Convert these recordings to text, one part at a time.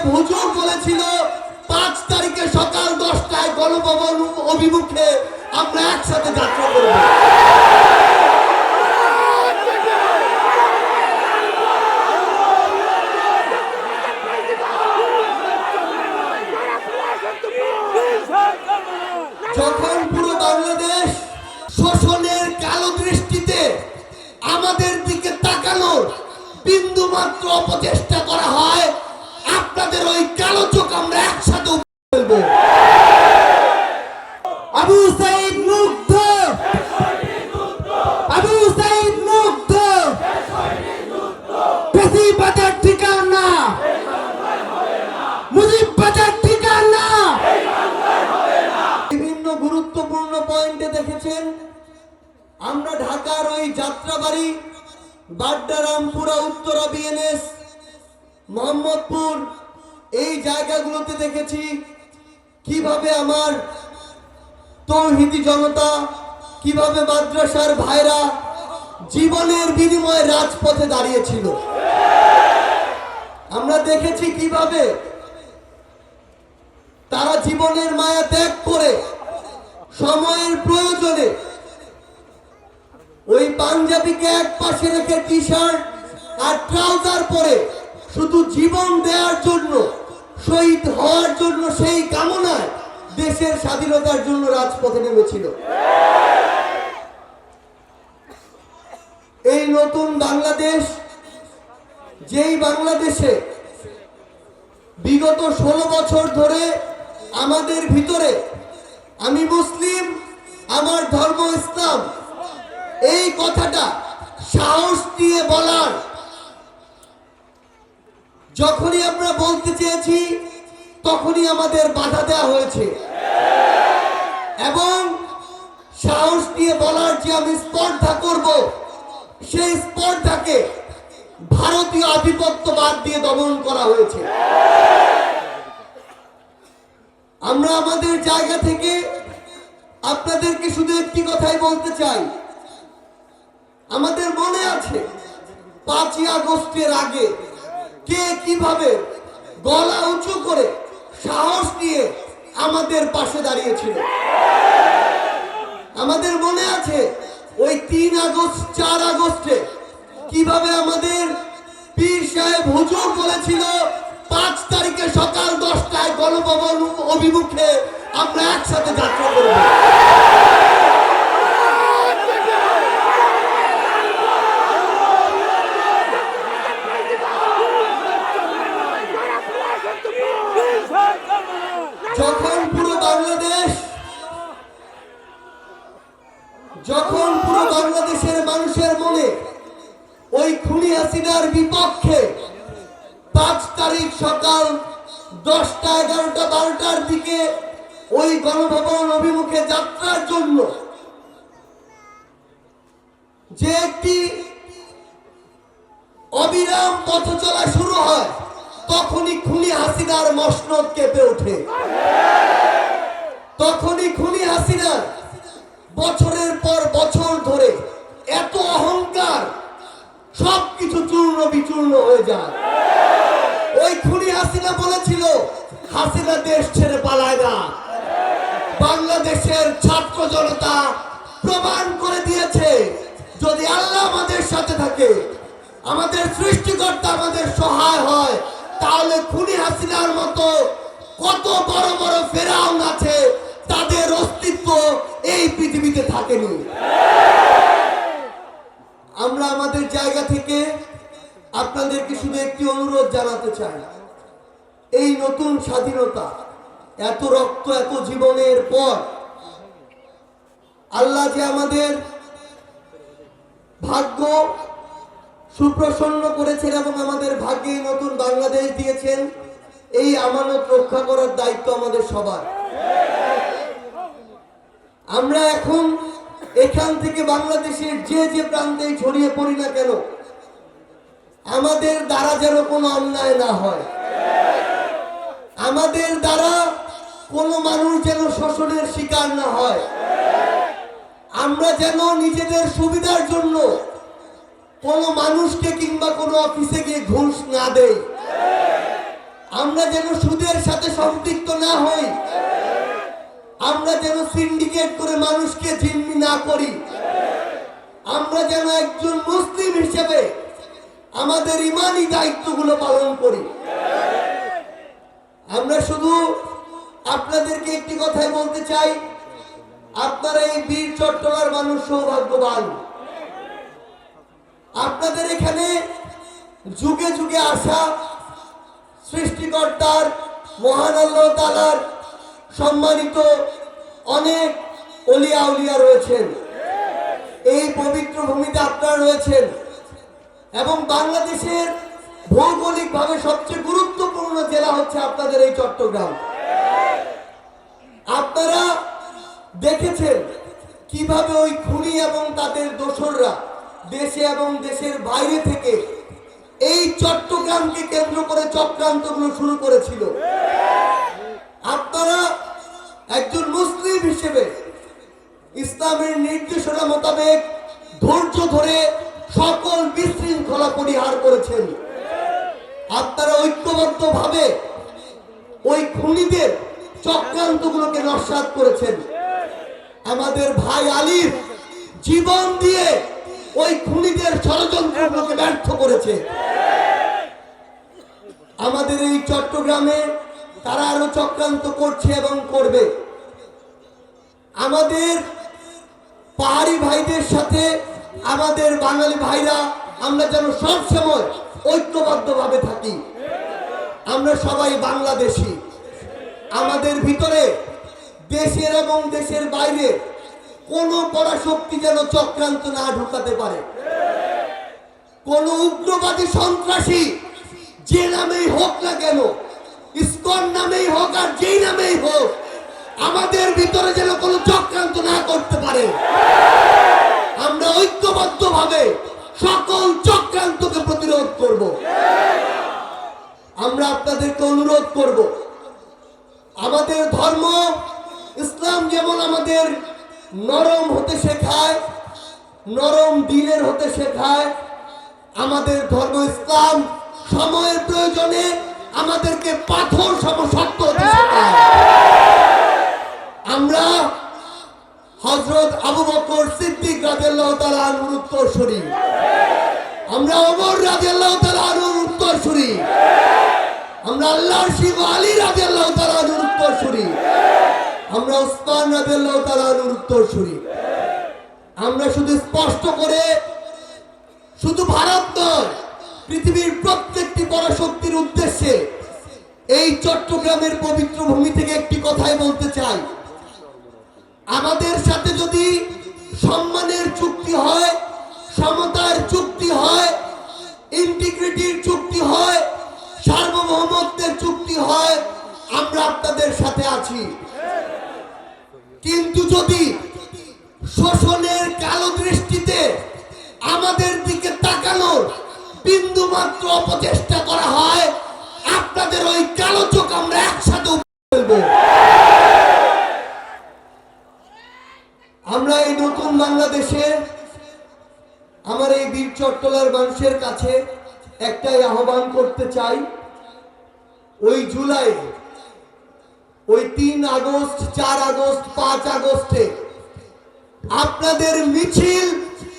সাহেব হুজুর বলেছিল, পাঁচ তারিখে সকাল দশটায় গণভবন অভিমুখে আমরা একসাথে যাত্রা করব। যখন পুরো বাংলাদেশ শোষণের কালো দৃষ্টিতে আমাদের দিকে তাকানোর বিন্দু মাত্র অপচেষ্টা করা হয় আপনাদের ওই কালো চোখ আমরা একসাথে ফেলব। আবু সাইদ মুগ্ধ। আবু সাইদ মুগ্ধ। পেশি বাজার ঠিকানা। মুজিব বাজার ঠিকানা। বিভিন্ন গুরুত্বপূর্ণ পয়েন্টে দেখেছেন, আমরা ঢাকার ওই যাত্রাবাড়ি, বাড্ডারামপুরা, উত্তরা, বিএনএস, মোহাম্মদপুর এই জায়গাগুলোতে দেখেছি কীভাবে আমার তৌহিদি জনতা, কীভাবে মাদ্রাসার ভাইরা জীবনের বিনিময়ে রাজপথে দাঁড়িয়েছিল। আমরা দেখেছি কীভাবে তারা জীবনের মায়া ত্যাগ করে সময়ের প্রয়োজনে ওই পাঞ্জাবিকে এক পাশে রেখে টি শার্ট আর ট্রাউজার পরে শুধু জীবন দেওয়ার জন্য শহীদ হওয়ার জন্য সেই কামনায় দেশের স্বাধীনতার জন্য রাজপথে নেমেছিল। এই নতুন বাংলাদেশ, যেই বাংলাদেশে বিগত ষোলো বছর ধরে আমাদের ভিতরে আমি মুসলিম, আমার ধর্ম ইসলাম, এই কথাটা সাহস দিয়ে বলার যখনই আমরা বলতে চেয়েছি, তখনই আমাদের বাধা দেওয়া হয়েছে। এবং সাহস দিয়ে বলার যে আমি স্পর্ধা করব, সেই স্পর্ধাকে ভারতীয় আধিপত্যবাদ দিয়ে দমন করা হয়েছে। আমরা আমাদের জায়গা থেকে আপনাদেরকে শুধু একটি কথাই বলতে চাই। আমাদের মনে আছে, পাঁচই আগস্টের আগে কে কীভাবে গলা উঁচু করে সাহস দিয়ে আমাদের পাশে দাঁড়িয়েছিল? আমাদের মনে আছে ওই তিন আগস্ট, চার আগস্টে কীভাবে আমাদের পীর সাহেব হুজুর বলেছিল, পাঁচ তারিখে সকাল দশটায় গণভবন অভিমুখে আমরা একসাথে যাত্রা করব যখন পুরো বাংলাদেশ যখন পুরো বাংলাদেশের মানুষের মনে ওই খুনি হাসিনার বিপক্ষে পাঁচ তারিখ সকাল দশটা এগারোটা বারোটার দিকে ওই গণভবন অভিমুখে যাত্রার জন্য যে একটি অবিরাম পথ চলা শুরু হয়, তখনই খুনি হাসিনার মসনদ কেঁপে ওঠে। তখনই খুনি হাসিনার বছরের পর বছর ধরে এত অহংকার, সবকিছু চূর্ণ বিচূর্ণ হয়ে যায়। হাসিনা বলেছিল, হাসিনা দেশ ছেড়ে পালায় না। বাংলাদেশের ছাত্র জনতা প্রমাণ করে দিয়েছে, যদি আল্লাহ আমাদের সাথে থাকে, আমাদের সৃষ্টিকর্তা আমাদের সহায় হয়, তাহলে খুনি হাসিনার মতো কত বড় বড় ফেরাউন আছে, তাদের অস্তিত্ব এই পৃথিবীতে থাকেনি। আমরা আমাদের জায়গা থেকে আপনাদেরকে শুধু একটি অনুরোধ জানাতে চাই। এই নতুন স্বাধীনতা, এত রক্ত, এত জীবনের পর আল্লাহ যে আমাদের ভাগ্য সুপ্রসন্ন করেছেন এবং আমাদের ভাগ্যে নতুন বাংলাদেশ দিয়েছেন, এই আমানত রক্ষা করার দায়িত্ব আমাদের সবার। আমরা এখন এখান থেকে বাংলাদেশের যে যে প্রান্তে ছড়িয়ে পড়ি না কেন, আমাদের দ্বারা যেন কোনো অন্যায় না হয়। আমাদের দ্বারা কোনো মানুষ যেন শোষণের শিকার না হয়। আমরা যেন নিজেদের সুবিধার জন্য কোনো মানুষকে কিংবা কোনো অফিসে গিয়ে ঘুষ না দেই। আমরা যেন সুদের সাথে সম্পৃক্ত না হই। আমরা যেন সিন্ডিকেট করে মানুষকে জিম্মি না করি। আমরা যেন একজন মুসলিম হিসেবে আমাদের ইমানই দায়িত্বগুলো পালন করি। আমরা শুধু আপনাদেরকে একটি কথাই বলতে চাই। আপনারা এই বীর চট্টলার মানুষ সৌভাগ্যবান। আপনাদের এখানে যুগে যুগে আসা সৃষ্টিকর্তার, মহান আল্লাহ তালার সম্মানিত অনেক অলিয়া উলিয়া রয়েছেন। এই পবিত্র ভূমিতে আপনারা রয়েছেন এবং বাংলাদেশের ভৌগোলিকভাবে সবচেয়ে গুরুত্বপূর্ণ জেলা হচ্ছে আপনাদের এই চট্টগ্রাম। আপনারা দেখেছেন কীভাবে ওই খুনি এবং তাদের দোসররা দেশে এবং দেশের বাইরে থেকে এই চট্টগ্রামকে কেন্দ্র করে চক্রান্তগুলো শুরু করেছিল। আপনারা একজন মুসলিম হিসেবে ইসলামের নির্দেশনা মোতাবেক ধৈর্য ধরে সকল বিশৃঙ্খলা পরিহার করেছেন। আপনারা ঐক্যবদ্ধ ভাবে ওই খুনিদের চক্রান্তগুলোকে নস্বাত করেছেন। আমাদের ভাই আলির জীবন দিয়ে ওই খুনিদের ষড়যন্ত্রগুলোকে ব্যর্থ করেছে। আমাদের এই চট্টগ্রামে তারা আরও চক্রান্ত করছে এবং করবে। আমাদের পাহাড়ি ভাইদের সাথে আমাদের বাঙালি ভাইরা আমরা যেন সবসময় ঐক্যবদ্ধভাবে থাকি। আমরা সবাই বাংলাদেশি। আমাদের ভিতরে দেশের এবং দেশের বাইরে কোনো পরাশক্তি যেন চক্রান্ত না ঢুকাতে পারে। কোন উগ্রবাদী সন্ত্রাসী যে নামেই হোক না কেন, ইস্কন নামেই হোক আর যেই নামেই হোক, আমাদের ভিতরে যেন কোনো চক্রান্ত না করতে পারে। আমরা ঐক্যবদ্ধ ভাবে সকল চক্রান্তকে প্রতিরোধ করব। আমরা আপনাদেরকে অনুরোধ করব। আমাদের ধর্ম, ইসলাম যেমন আমাদের নরম হতে শেখায়, নরম দিলের হতে শেখায়, আমাদের ধর্ম ইসলাম সময়ের প্রয়োজনে আমাদেরকে পাথর সমশক্ত হতে শেখায়। আমরা হজরত আবু বকর সিদ্দিক রাদিয়াল্লাহু তাআলা উত্তর উত্তরসূরি। আমরা ওমর রাদিয়াল্লাহু তাআলা উত্তর উত্তরসূরি। আমরা আল্লাহর শিব আলী রাদিয়াল্লাহু তাআলা উত্তর উত্তরসূরি। আমরা উসমান রাদিয়াল্লাহু তাআলা উত্তর উত্তরসূরি। আমরা শুধু স্পষ্ট করে শুধু ভারত নয়, পৃথিবীর প্রত্যেকটি পরাশক্তির উদ্দেশ্যে এই চট্টগ্রামের পবিত্র ভূমি থেকে একটি কথাই বলতে চাই। আমাদের সাথে যদি সম্মানের চুক্তি হয়, সমতার চুক্তি হয়, ইন্টিগ্রিটির চুক্তি হয়, সার্বভৌমত্বের চুক্তি হয়, আমরা আপনাদের সাথে আছি। কিন্তু যদি শোষণের কালো দৃষ্টিতে আমাদের দিকে তাকানোর বিন্দু মাত্র অপচেষ্টা করা হয়, আপনাদের ওই কালো চোখ আমরা একসাথে ফেলব। আমরা এই নতুন বাংলাদেশে আমার এই বীর চট্টলার মানুষের কাছে একটাই আহ্বান করতে চাই। ওই জুলাই, ওই তিন আগস্ট, চার আগস্ট, পাঁচ আগস্টে আপনাদের মিছিল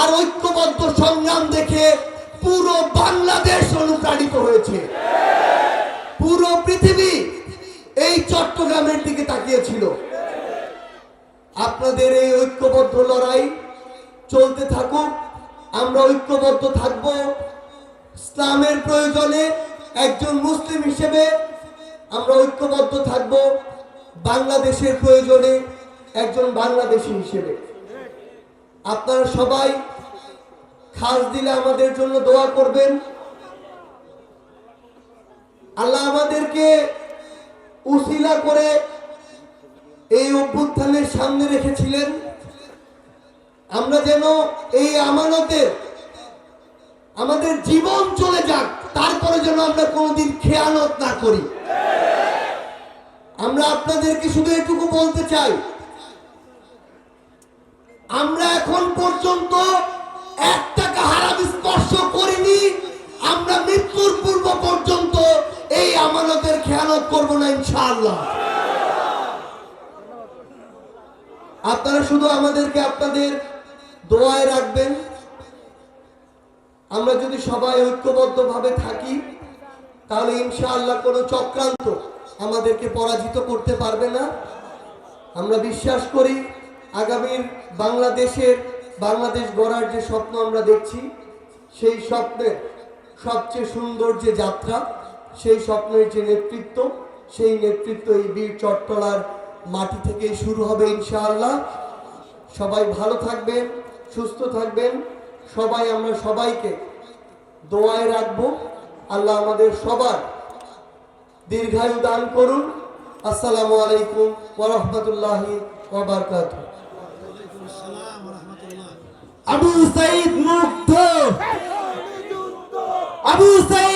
আর ঐক্যবদ্ধ সংগ্রাম দেখে পুরো বাংলাদেশ অনুপ্রাণিত হয়েছে। পুরো পৃথিবী এই চট্টগ্রামের দিকে তাকিয়েছিল। আপনাদের এই ঐক্যবদ্ধ লড়াই চলতে থাকুক। আমরা ঐক্যবদ্ধ থাকব। ইসলামের প্রয়োজনে একজন মুসলিম হিসেবে আমরা ঐক্যবদ্ধ থাকব। বাংলাদেশের প্রয়োজনে একজন বাংলাদেশি হিসেবে। আপনারা সবাই খাস দিলে আমাদের জন্য দোয়া করবেন। আল্লাহ আমাদেরকে উশিলা করে এই অভ্যুত্থানের সামনে রেখেছিলেন। আমরা যেন এই আমানতের আমাদের জীবন চলে যাক, তারপরে যেন আমরা কোনোদিন খেয়ানত না করি। আমরা আপনাদেরকে শুধু এটুকু বলতে চাই, আমরা এখন পর্যন্ত এক টাকা হারাম স্পর্শ করিনি, আমরা মৃত্যুর পূর্ব পর্যন্ত এই আমানতের খেয়াল খেয়ানত করব না ইনশাআল্লাহ। আপনারা শুধু আমাদেরকে আপনাদের দোয়ায় রাখবেন। আমরা যদি সবাই ঐক্যবদ্ধভাবে থাকি, তাহলে ইনশাআল্লাহ কোনো চক্রান্ত আমাদেরকে পরাজিত করতে পারবে না। আমরা বিশ্বাস করি আগামীর বাংলাদেশের, বাংলাদেশ গড়ার যে স্বপ্ন আমরা দেখছি, সেই স্বপ্নের সবচেয়ে সুন্দর যে যাত্রা, সেই স্বপ্নের যে নেতৃত্ব, সেই নেতৃত্ব এই বীর চট্টলার মাটি থেকেই শুরু হবে ইনশাআল্লাহ। সবাই ভালো থাকবেন সুস্থ থাকবেন। সবাই আমরা সবাইকে দোয়ায় রাখব। আল্লাহ আমাদের সবার দীর্ঘায়ু দান করুন। আসসালামু আলাইকুম ওরহমতুল্লাহি ওবরকাত আবু সাইদ মুগ্ধ আবু সাইদ